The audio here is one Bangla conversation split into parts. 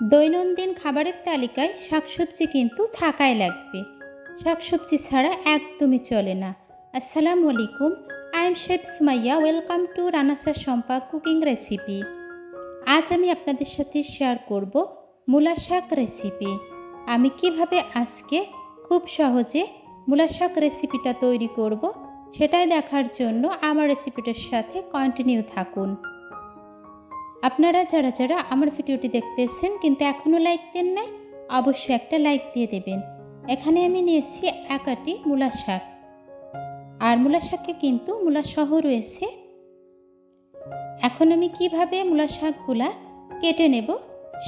দৈনন্দিন খাবারের তালিকায় শাকসবজি কিন্তু থাকাই লাগবে। শাকসবজি ছাড়া একদমই চলে না। আসসালামু আলাইকুম I am chef Sumaiya welcome to রানাসা সম্পা কুকিং রেসিপি আজ আমি আপনাদের সাথে শেয়ার করব মূলা শাক রেসিপি আমি কীভাবে আজকে খুব সহজে মূলা শাক রেসিপিটা তৈরি করব, সেটাই দেখার জন্য আমার রেসিপিটার সাথে কন্টিনিউ থাকুন। আপনারা যারা যারা আমার ভিডিওটি দেখতেছেন কিন্তু এখনও লাইক দেন নাই, অবশ্যই একটা লাইক দিয়ে দেবেন। এখানে আমি নিয়েছি একাটি মূলা শাক। আর মূলা শাকে কিন্তু মূলা সহ রয়েছে। এখন আমি কীভাবে মূলা শাকগুলা কেটে নেব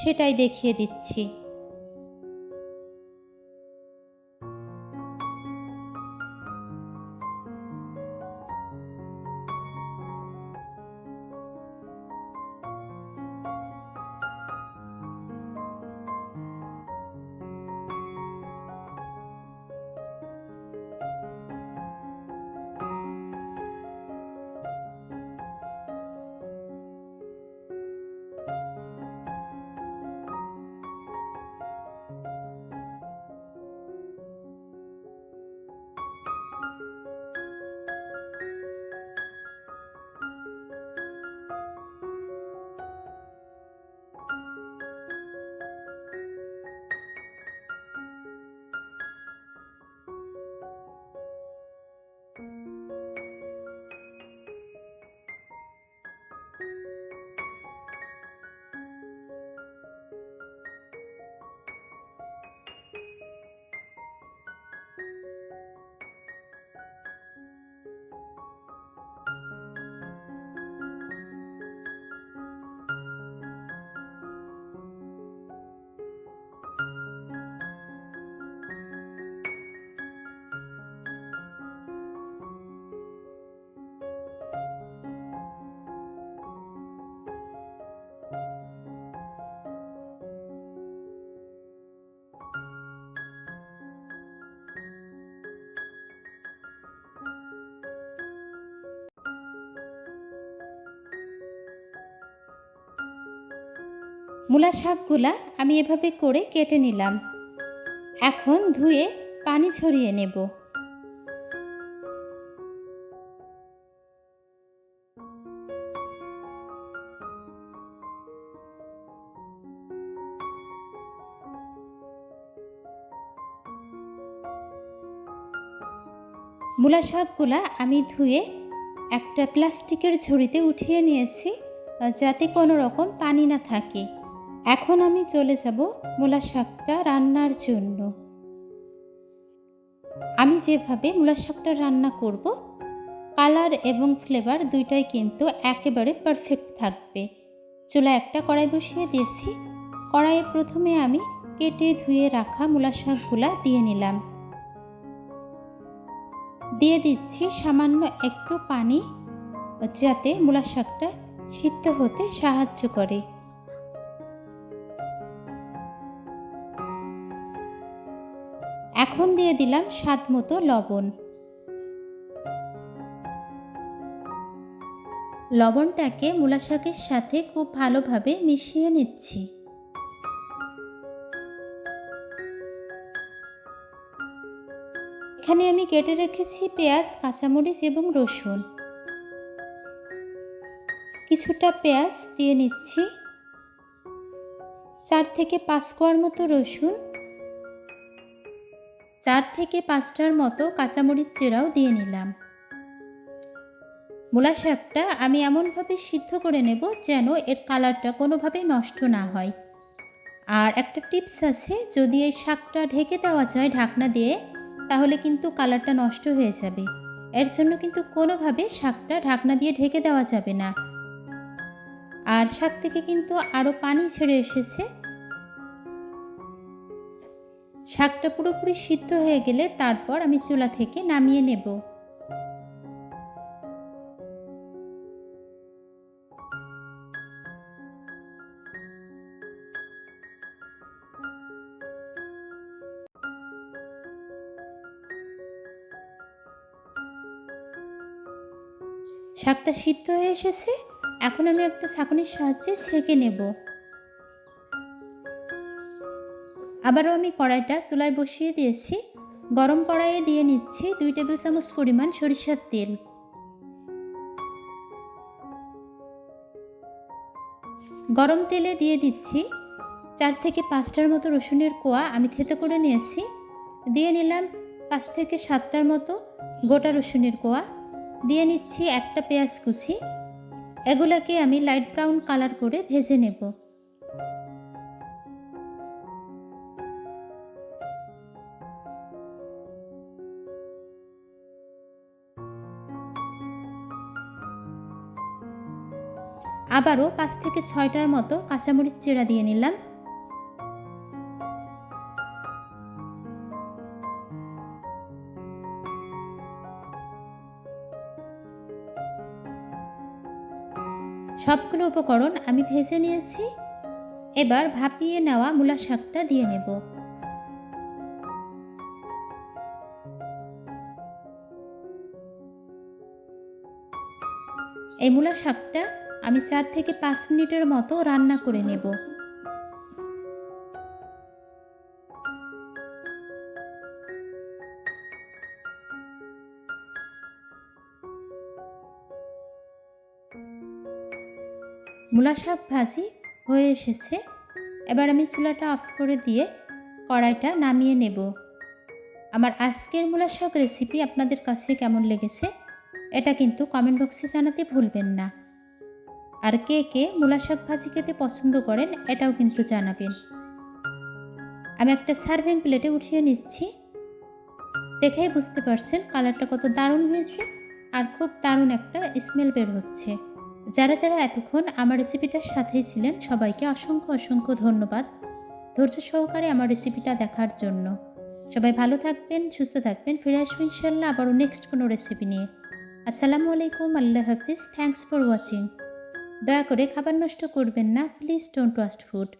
সেটাই দেখিয়ে দিচ্ছি। মূলা শাকগুলা আমি এভাবে করে কেটে নিলাম। এখন ধুয়ে পানি ছড়িয়ে নেব। মূলা শাকগুলা আমি ধুয়ে একটা প্লাস্টিকের ঝুড়িতে উঠিয়ে নিয়েছি যাতে কোনো রকম পানি না থাকে। এখন আমি চলে যাব মূলা শাকটা রান্নার জন্য। আমি যেভাবে মূলা শাকটা রান্না করব, কালার এবং ফ্লেভার দুইটাই কিন্তু একেবারে পারফেক্ট থাকবে। চুলা একটা কড়াই বসিয়ে দিয়েছি। কড়াইয়ে প্রথমে আমি কেটে ধুয়ে রাখা মূলা শাকগুলা দিয়ে নিলাম। দিয়ে দিচ্ছি সামান্য একটু পানি, যাতে মূলা শাকটা সিদ্ধ হতে সাহায্য করে। এখন দিয়ে দিলাম স্বাদ মতো লবণ। লবণটাকে মূলা শাকের সাথে খুব ভালোভাবে মিশিয়ে নিচ্ছি। এখানে আমি কেটে রেখেছি পেঁয়াজ, কাঁচামরিচ এবং রসুন। কিছুটা পেঁয়াজ দিয়ে নিচ্ছি। চার থেকে পাঁচ কোয়ার মতো রসুন। চার থেকে পাঁচটার মতো কাঁচামরিচ চেরাও দিয়ে নিলাম। মূলা শাকটা আমি এমনভাবে সিদ্ধ করে নেব যেন এর কালারটা কোনোভাবেই নষ্ট না হয়। আর একটা টিপস আছে, যদি এই শাকটা ঢেকে দেওয়া যায় ঢাকনা দিয়ে, তাহলে কিন্তু কালারটা নষ্ট হয়ে যাবে। এর জন্য কিন্তু কোনোভাবে শাকটা ঢাকনা দিয়ে ঢেকে দেওয়া যাবে না। আর শাক থেকে কিন্তু আরও পানি ছেড়ে এসেছে। শাকটা পুরোপুরি সিদ্ধ হয়ে গেলে তারপর আমি চুলা থেকে নামিয়ে নেব। শাকটা সিদ্ধ হয়ে এসেছে, এখন আমি একটা ছাঁকনির সাহায্যে ছেঁকে নেব। আবারও আমি কড়াইটা চুলায় বসিয়ে দিয়েছি। গরম কড়াইয়ে দিয়ে নিচ্ছি দুই টেবিল চামচ পরিমাণ সরিষার তেল। গরম তেলে দিয়ে দিচ্ছি চার থেকে পাঁচটার মতো রসুনের কোয়া আমি থেতে করে নিয়েছি। দিয়ে নিলাম পাঁচ থেকে সাতটার মতো গোটা রসুনের কোয়া। দিয়ে নিচ্ছি একটা পেঁয়াজ কুচি। এগুলাকে আমি লাইট ব্রাউন কালার করে ভেজে নেব। আবারও পাঁচ থেকে ছয়টার মতো কাঁচামরিচ চেরা দিয়ে নিলাম। সবগুলো উপকরণ আমি ভেজে নিয়েছি। এবার ভাপিয়ে নেওয়া মূলা শাকটা দিয়ে নেব। এই মূলা শাকটা আমি চার থেকে পাঁচ মিনিটের মতো রান্না করে নেব। মূলা শাক ভাজি হয়ে এসেছে। এবার আমি চুলাটা অফ করে দিয়ে কড়াইটা নামিয়ে নেব। আমার আজকের মূলা শাক রেসিপি আপনাদের কাছে কেমন লেগেছে, এটা কিন্তু কমেন্ট বক্সে জানাতে ভুলবেন না। আর কে কে মূলা শাক ভাজি খেতে পছন্দ করেন, এটাও কিন্তু জানাবেন। আমি একটা সার্ভিং প্লেটে উঠিয়ে নিচ্ছি। দেখেই বুঝতে পারছেন কালারটা কত দারুণ হয়েছে আর খুব দারুণ একটা স্মেল বের হচ্ছে। যারা যারা এতক্ষণ আমার রেসিপিটার সাথেই ছিলেন, সবাইকে অসংখ্য অসংখ্য ধন্যবাদ ধৈর্য সহকারে আমার রেসিপিটা দেখার জন্য। সবাই ভালো থাকবেন, সুস্থ থাকবেন, ফিরে আসব ইনশাল্লাহ আবারও নেক্সট কোনো রেসিপি নিয়ে। আসসালামু আলাইকুম, আল্লাহ হাফিজ থ্যাংকস ফর ওয়াচিং দয়া করে খাবার নষ্ট করবেন না। Please don't waste food